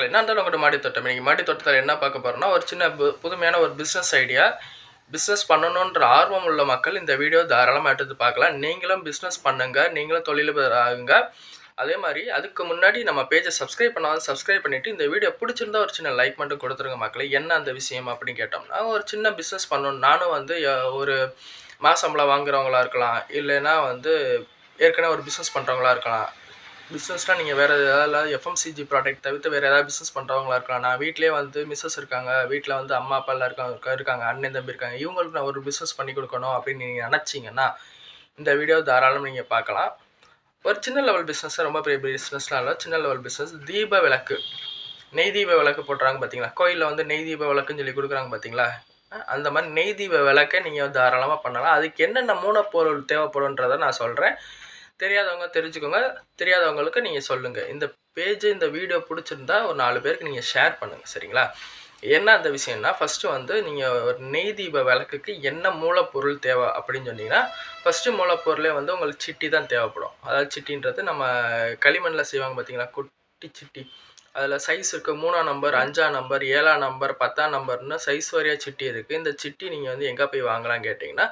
மக்கள் என்ன இருந்தாலும் உங்களோட மாடி தோட்டம். நீங்கள் மாடி தோட்டத்தில் என்ன பார்க்க போகிறோம்னா ஒரு சின்ன பு- புதுமையான ஒரு பிஸ்னஸ் ஐடியா பிஸ்னஸ் பண்ணணுன்ற ஆர்வம் உள்ள மக்கள் இந்த வீடியோ தாராளமாக எடுத்து பார்க்கலாம். நீங்களும் பிஸ்னஸ் பண்ணுங்க நீங்களும் தொழிலதிபர் ஆகுங்க. அதே மாதிரி அதுக்கு முன்னாடி நம்ம பேஜை சப்ஸ்கிரைப் பண்ணாலும் சப்ஸ்கிரைப் பண்ணிவிட்டு இந்த வீடியோ பிடிச்சிருந்தா ஒரு சின்ன லைக் மட்டும் கொடுத்துருங்க மக்களை. என்ன அந்த விஷயம் அப்படின்னு கேட்டோம்னா ஒரு சின்ன பிஸ்னஸ் பண்ணணும் நானும் வந்து ஒரு மாசம்பளம் வாங்குறவங்களா இருக்கலாம். இல்லைன்னா வந்து ஏற்கனவே ஒரு பிஸ்னஸ் பண்ணுறவங்களா இருக்கலாம். பிஸ்னஸ்னால் நீங்கள் வேறு ஏதாவது எஃப்எம்சிஜி ப்ராடக்ட் தவிர்த்து வேறு ஏதாவது பிஸ்னஸ் பண்ணுறவங்களா இருக்கலாம். நான் வீட்டிலே வந்து மிஸ்ஸஸ் இருக்காங்க. வீட்டில் வந்து அம்மா அப்பா எல்லாம் இருக்காங்க இருக்காங்க. அண்ணன் தம்பி இருக்காங்க. இவங்களுக்கு நான் ஒரு பிஸ்னஸ் பண்ணி கொடுக்கணும் அப்படின்னு நீங்கள் நினச்சிங்கன்னா இந்த வீடியோ தாராளம் நீங்கள் பார்க்கலாம். ஒரு சின்ன லெவல் பிஸ்னஸ் ரொம்ப பெரிய பிஸ்னஸ்லாம் இல்லை. சின்ன லெவல் பிஸ்னஸ் தீப விளக்கு. நெய் தீப விளக்கு போடுறாங்க பார்த்தீங்களா கோயிலில் வந்து நெய் தீப விளக்குன்னு சொல்லி கொடுக்குறாங்க பார்த்தீங்களா அந்த மாதிரி நெய் தீப விளக்கை நீங்கள் தாராளமாக பண்ணலாம். அதுக்கு என்னென்ன மூலப்பொருள் தேவைப்படுன்றதை நான் சொல்கிறேன் தெரியாதவங்க தெரிஞ்சுக்கோங்க. தெரியாதவங்களுக்கு நீங்கள் சொல்லுங்கள் இந்த பேஜ் இந்த வீடியோ பிடிச்சிருந்தா ஒரு நாலு பேருக்கு நீங்கள் ஷேர் பண்ணுங்கள் சரிங்களா? என்ன அந்த விஷயம்னா ஃபஸ்ட்டு வந்து நீங்கள் ஒரு நெய் தீப விளக்குக்கு என்ன மூலப்பொருள் தேவை அப்படின்னு சொன்னீங்கன்னா ஃபஸ்ட்டு மூலப்பொருளே வந்து உங்களுக்கு சிட்டி தான் தேவைப்படும். அதாவது சிட்டின்றது நம்ம களிமண்ணில் செய்வாங்க பார்த்தீங்களா குட்டி சிட்டி. அதில் சைஸ் இருக்குது மூணாம் நம்பர் அஞ்சாம் நம்பர் ஏழாம் நம்பர் பத்தாம் நம்பர்னு சைஸ் வரையாக சிட்டி இருக்குது இந்த சிட்டி நீங்கள் வந்து எங்கே போய் வாங்கலாம் கேட்டிங்கன்னா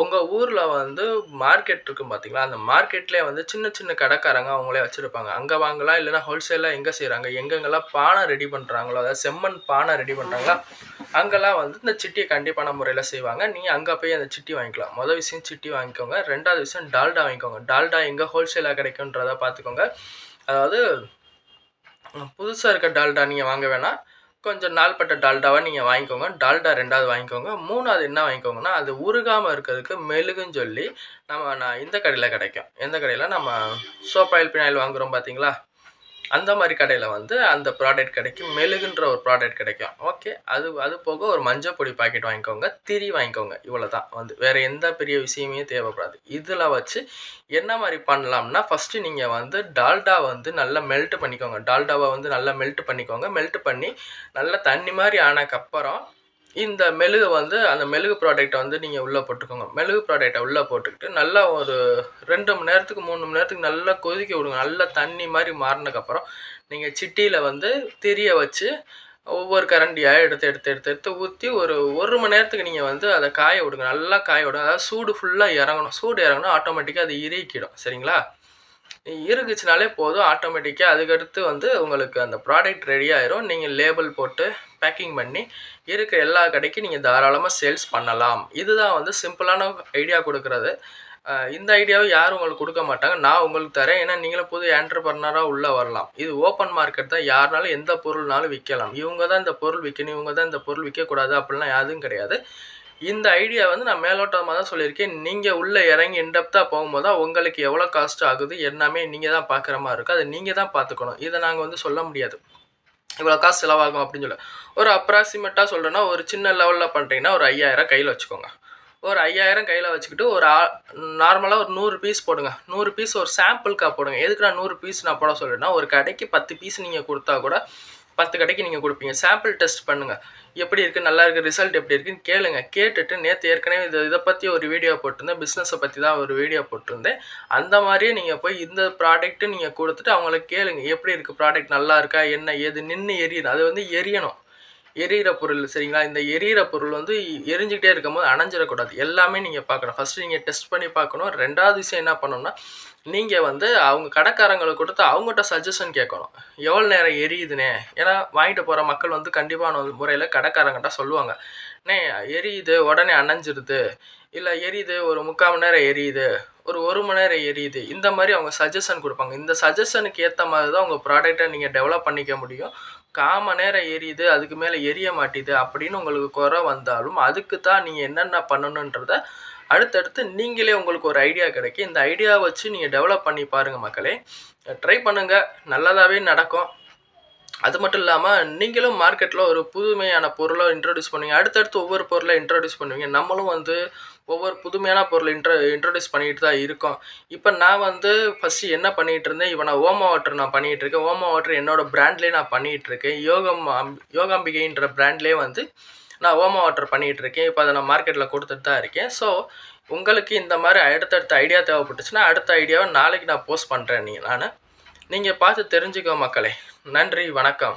உங்கள் ஊரில் வந்து மார்க்கெட் இருக்கும் பார்த்தீங்களா அந்த மார்க்கெட்லேயே வந்து சின்ன சின்ன கடைக்காரங்க அவங்களே வச்சுருப்பாங்க. அங்கே வாங்கலாம் இல்லைன்னா ஹோல்சேலாக எங்கே செய்கிறாங்க எங்கெங்கெல்லாம் பானை ரெடி பண்ணுறாங்களோ அதாவது செம்மண் பானை ரெடி பண்ணுறாங்களா அங்கெல்லாம் வந்து இந்த சிட்டியை கண்டிப்பான முறையில் செய்வாங்க. நீங்கள் அங்கே போய் அந்த சிட்டி வாங்கிக்கலாம். மொதல் விஷயம் சிட்டி வாங்கிக்கோங்க. ரெண்டாவது விஷயம் டால்டா வாங்கிக்கோங்க. டால்டா எங்கே ஹோல்சேலாக கிடைக்குன்றதை பார்த்துக்கோங்க. அதாவது புதுசாக இருக்க டால்டா நீங்கள் வாங்க வேணாம். கொஞ்சம் நாள்பட்ட டால்டாவை நீங்கள் வாங்கிக்கோங்க. டால்டா ரெண்டாவது வாங்கிக்கோங்க. மூணாவது என்ன வாங்கிக்கோங்கன்னா அது உருகாமல் இருக்கிறதுக்கு மெழுகுன்னு சொல்லி நம்ம நான் இந்த கடையில் கிடைக்கும். எந்த கடையில்? நம்ம சோப் ஆயில் பினாயில் வாங்குகிறோம் பார்த்தீங்களா அந்த மாதிரி கடையில் வந்து அந்த ப்ராடக்ட் கிடைக்கும். மெழுகுன்ற ஒரு ப்ராடக்ட் கிடைக்கும். ஓகே அது அது போக ஒரு மஞ்சள் பொடி பாக்கெட் வாங்கிக்கோங்க. திரி வாங்கிக்கோங்க. இவ்வளோ தான் வந்து வேறு எந்த பெரிய விஷயமே தேவைப்படாது. இதில் வச்சு என்ன மாதிரி பண்ணலாம்னா ஃபஸ்ட்டு நீங்கள் வந்து டால்டா வந்து நல்லா மெல்ட் பண்ணிக்கோங்க. டால்டாவை வந்து நல்லா மெல்ட் பண்ணிக்கோங்க. மெல்ட் பண்ணி நல்லா தண்ணி மாதிரி ஆனக்கப்புறம் இந்த மெழுகு வந்து அந்த மெழுகு ப்ராடக்ட்டை வந்து நீங்கள் உள்ளே போட்டுக்கோங்க. மெழுகு ப்ராடக்ட்டை உள்ளே போட்டுக்கிட்டு நல்லா ஒரு ரெண்டு மணி நேரத்துக்கு மூணு மணி நேரத்துக்கு நல்லா கொதிக்க விடுங்க. நல்லா தண்ணி மாதிரி மாறினதுக்கப்புறம் நீங்கள் சிட்டியில் வந்து திரிய வச்சு ஒவ்வொரு கரண்டியாக எடுத்து எடுத்து எடுத்து எடுத்து ஊற்றி ஒரு ஒரு மணி நேரத்துக்கு நீங்கள் வந்து அதை காய விடுங்க. நல்லா காய விடுங்க. அதாவது சூடு ஃபுல்லாக இறங்கணும். சூடு இறங்கணும் ஆட்டோமேட்டிக்காக அது இறுக்கிடும் சரிங்களா? இருக்குச்சுனாலே போதும். ஆட்டோமேட்டிக்காக அதுக்கடுத்து வந்து உங்களுக்கு அந்த ப்ராடக்ட் ரெடி ஆயிரும். நீங்கள் லேபிள் போட்டு பேக்கிங் பண்ணி இருக்கிற எல்லா கடைக்கும் நீங்கள் தாராளமாக சேல்ஸ் பண்ணலாம். இதுதான் வந்து சிம்பிளான ஐடியா கொடுக்குறது. இந்த ஐடியாவை யாரும் உங்களுக்கு கொடுக்க மாட்டாங்க. நான் உங்களுக்கு தரேன். ஏன்னா நீங்களும் புது ஆண்டர்பர்னராக உள்ளே வரலாம். இது ஓப்பன் மார்க்கெட் தான். யாருனாலும் எந்த பொருள்னாலும் விற்கலாம். இவங்க தான் இந்த பொருள் விற்கணும் இவங்க தான் இந்த பொருள் விற்கக்கூடாது அப்படிலாம் யாரும் கிடையாது. இந்த ஐடியா வந்து நான் மேலோட்டமாக தான் சொல்லியிருக்கேன். நீங்கள் உள்ளே இறங்கி இன்டெப்த்தாக போகும்போது தான் உங்களுக்கு எவ்வளோ காஸ்ட் ஆகுது எல்லாமே நீங்கள் தான் பார்க்குற மாதிரி இருக்கும். அதை நீங்கள் தான் பார்த்துக்கணும். இதை நாங்கள் வந்து சொல்ல முடியாது. இவ்வளோ காசு செலவாகும் அப்படின்னு சொல்ல. ஒரு அப்ராக்சிமேட்டாக சொல்கிறேன்னா ஒரு சின்ன லெவலில் பண்ணுறீங்கன்னா ஒரு ஐயாயிரம் கையில் வச்சுக்கோங்க. ஒரு ஐயாயிரம் கையில் வச்சுக்கிட்டு ஒரு நார்மலாக ஒரு நூறு பீஸ் போடுங்க. நூறு பீஸ் ஒரு சாம்பிளுக்காக போடுங்க. எதுக்கு நான் நூறு பீஸ் நான் போட சொல்கிறேன்னா ஒரு கடைக்கு பத்து பீஸ் நீங்கள் கொடுத்தா கூட பத்து கடைக்கு நீங்கள் கொடுப்பீங்க. சாம்பிள் டெஸ்ட் பண்ணுங்கள் எப்படி இருக்குது நல்லா இருக்குது ரிசல்ட் எப்படி இருக்குன்னு கேளுங்க. கேட்டுட்டு நேற்று ஏற்கனவே இதை இதை பற்றி ஒரு வீடியோ போட்டிருந்தேன். பிஸ்னஸை பற்றி தான் ஒரு வீடியோ போட்டிருந்தேன். அந்த மாதிரியே நீங்கள் போய் இந்த ப்ராடக்ட்டு நீங்கள் கொடுத்துட்டு அவங்கள கேளுங்க. எப்படி இருக்குது ப்ராடக்ட் நல்லா இருக்கா என்ன ஏது நின்று எரியுது. அது வந்து எரியணும். எரியிற பொருள் சரிங்களா? இந்த எரியிற பொருள் வந்து எரிஞ்சுக்கிட்டே இருக்கும்போது அணைஞ்சிடக்கூடாது. எல்லாமே நீங்கள் பார்க்கணும். ஃபஸ்ட்டு நீங்கள் டெஸ்ட் பண்ணி பார்க்கணும். ரெண்டாவது விஷயம் என்ன பண்ணணும்னா நீங்கள் வந்து அவங்க கடைக்காரங்களை கொடுத்து அவங்ககிட்ட சஜஷன் கேட்கணும். எவ்வளோ நேரம் எரியுதுனே. ஏன்னா வாங்கிட்டு போகிற மக்கள் வந்து கண்டிப்பான முறையில் கடைக்காரங்கிட்ட சொல்லுவாங்க. அண்ணே எரியுது உடனே அணைஞ்சிருது. இல்லை எரியுது ஒரு முக்கால் மணி நேரம் எரியுது. ஒரு ஒரு மணி நேரம் எரியுது. இந்த மாதிரி அவங்க சஜஷன் கொடுப்பாங்க. இந்த சஜஷனுக்கு ஏற்ற மாதிரி தான் உங்கள் ப்ராடக்டை நீங்கள் டெவலப் பண்ணிக்க முடியும். கால் மணி நேரம் எரியுது அதுக்கு மேலே எரிய மாட்டேது அப்படின்னு உங்களுக்கு குறை வந்தாலும் அதுக்கு தான் நீங்கள் என்னென்ன பண்ணணுன்றத அடுத்தடுத்து நீங்களே உங்களுக்கு ஒரு ஐடியா கிடைக்கும். இந்த ஐடியா வச்சு நீங்கள் டெவலப் பண்ணி பாருங்கள் மக்களே. ட்ரை பண்ணுங்கள் நல்லதாகவே நடக்கும். அது மட்டும் இல்லாமல் நீங்களும் மார்க்கெட்டில் ஒரு புதுமையான பொருளை இன்ட்ரடியூஸ் பண்ணுவீங்க. அடுத்தடுத்து ஒவ்வொரு பொருளை இன்ட்ரடியூஸ் பண்ணுவீங்க. நம்மளும் வந்து ஒவ்வொரு புதுமையான பொருளை இன்ட்ர இன்ட்ரடியூஸ் பண்ணிகிட்டு தான் இருக்கோம். இப்போ நான் வந்து ஃபஸ்ட்டு என்ன பண்ணிகிட்டு இருந்தேன்? இப்போ நான் ஓமா வாட்டர் நான் பண்ணிகிட்டு இருக்கேன். ஓமா வாட்டர் என்னோடய பிராண்ட்லேயே நான் பண்ணிகிட்டு இருக்கேன். யோகம் யோகாம்பிகைன்ற பிராண்ட்லேயே வந்து நான் ஓமா வாட்டர் பண்ணிகிட்டு இருக்கேன். இப்போ அதை நான் மார்க்கெட்டில் கொடுத்துட்டு தான் இருக்கேன். ஸோ உங்களுக்கு இந்த மாதிரி அடுத்தடுத்த ஐடியா தேவைப்பட்டுச்சுன்னா அடுத்த ஐடியாவை நாளைக்கு நான் போஸ்ட் பண்ணுறேன் நீங்கள் நான். நீங்கள் பார்த்து தெரிஞ்சுக்கோ மக்களே. நன்றி வணக்கம்.